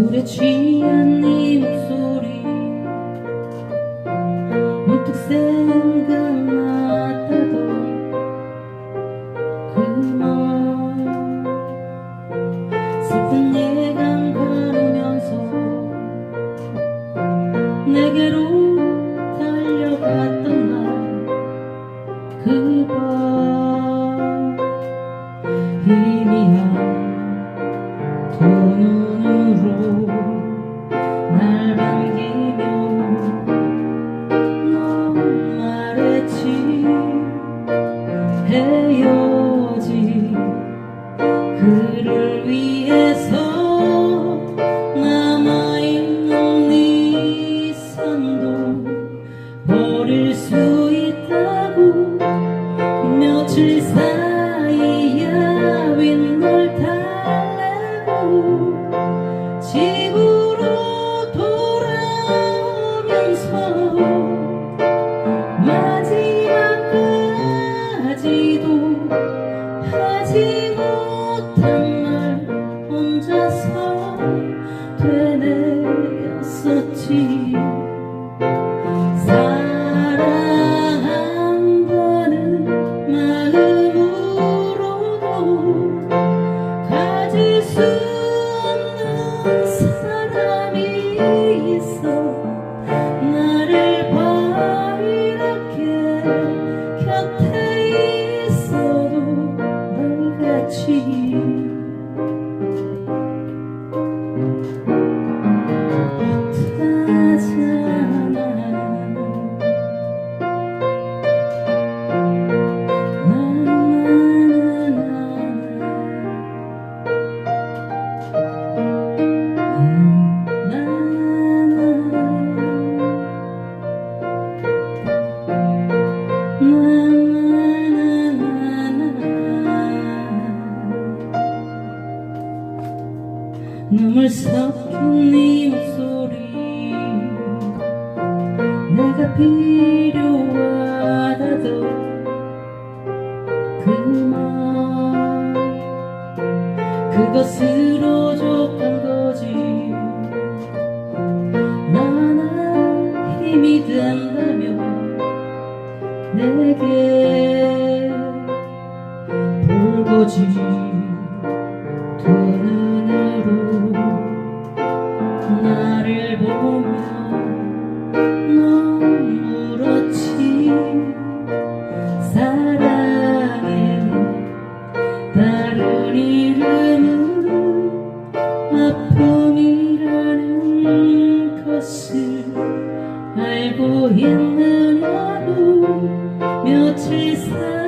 술에 취한 네 목소리. 내게로 달려갔던 날 그밤. 희미한 두눈 되뇌였었지. 마음을 섞인 네 목소리. 내가 필요하다도 그만. 그것으로 족한 거지. 나는 힘이 된다면 내게 불거지. 驱散